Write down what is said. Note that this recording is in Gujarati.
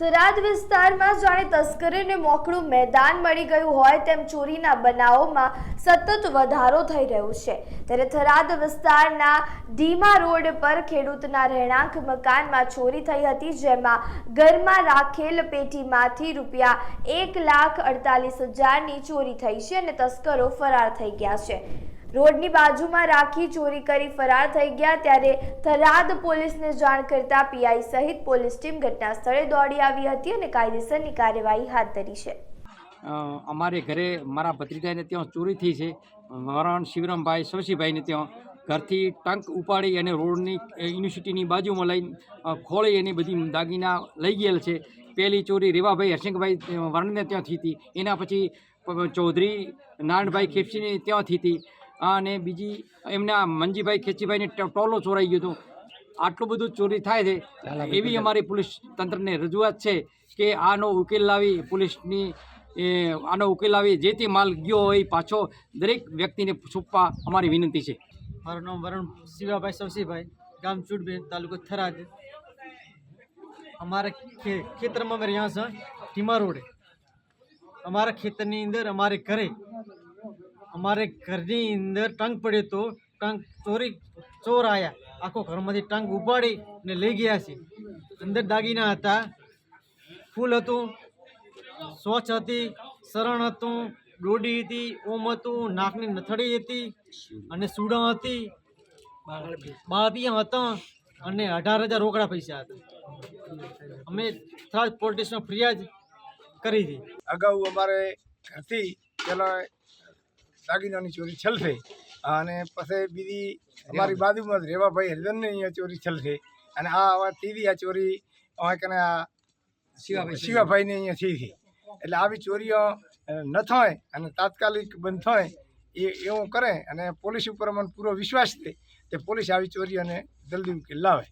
થરાદ વિસ્તારમાં જાણે તસ્કરીને મોકળું મેદાન મળી ગયું હોય તેમ ચોરીના બનાવોમાં સતત વધારો થઈ રહ્યો છે. ત્યારે થરાદ વિસ્તારના ડીમા રોડ પર ખેડૂતના રહેણાંક મકાનમાં ચોરી થઈ હતી, જેમાં ઘરમાં રાખેલ પેટીમાંથી રૂપિયા એક લાખ અડતાલીસ હજારની ચોરી થઈ છે અને તસ્કરો ફરાર થઈ ગયા છે. રોડની બાજુમાં રાખી ચોરી કરી ફરાર થઈ ગયા. ત્યારે થરાદ પોલીસને જાણ કરતા પીઆઈ સહિત પોલીસ ટીમ ઘટના સ્થળે દોડી આવી હતી અને કાયદેસરની કાર્યવાહી હાથ ધરી છે. અમારે ઘરે મારા ભત્રીજાને ત્યાં ચોરી થઈ છે. મરણ શિવરામભાઈ શવશીભાઈને ત્યાં ઘરથી ટંક ઉપાડી અને રોડની યુનિવર્સિટીની બાજુમાં લઈને ખોળી એની બધી દાગીના લઈ ગયેલ છે. પહેલી ચોરી રેવાભાઈ હર્ષિંગભાઈ વરણને ત્યાંથી હતી એના પછી ચૌધરી નારાયણભાઈ ખેપસીની ત્યાંથી હતી અને બીજી એમના મંજીભાઈ ખેચીભાઈને ટોલો ચોરાઈ ગયો હતો. આટલું બધું ચોરી થાય છે. એવી અમારી પોલીસ તંત્રને રજૂઆત છે કે આનો ઉકેલ લાવી પોલીસની એ આનો ઉકેલ લાવી જે તે માલ ગયો હોય પાછો દરેક વ્યક્તિને છૂપવા અમારી વિનંતી છે. મારું નામ વરુણ શિવાભાઈ સવસીભાઈ ગામ ચૂડબેન તાલુકો થરાદ. અમારા ખે ખેતરમાં અમે રહ્યા છે ટીમા રોડે. અમારા ખેતરની અંદર અમારે ઘરે અમારે ઘરની અંદર ટંગ પડ્યો તો ટંગ ચોરી ચોર આવ્યા આખો ઘરમાંથી ટંગ ઉપાડી ને લઈ ગયા છે. અંદર દાગીના હતા. ફૂલ હતું, સ્વચ્છ હતી, શરણ હતું ડોડી હતી, ઓમ હતું, નાકની નથડી હતી અને સુડા હતી. બાળપિયા હતા અને અઢાર હજાર રોકડા પૈસા હતા. અમે થરાદ પોલીસ સ્ટેશનમાં ફરિયાદ કરી હતી. અગાઉ અમારે હતી પેલા દાગીનાની ચોરી છલ થઈ. અને પછી બીજી અમારી બાજુમાં જ રેવાભાઈ હરિજનની અહીંયા ચોરી છલશે અને આ આવા ત્રીજી આ ચોરી અમારે કને આ શિવાભાઈને અહીંયા થઈ હતી એટલે આવી ચોરીઓ ન થાય અને તાત્કાલિક બંધ થાય એ એવું કરે અને પોલીસ ઉપર મને પૂરો વિશ્વાસ છે તે પોલીસ આવી ચોરીઓને જલ્દી ઉકેલ લાવે.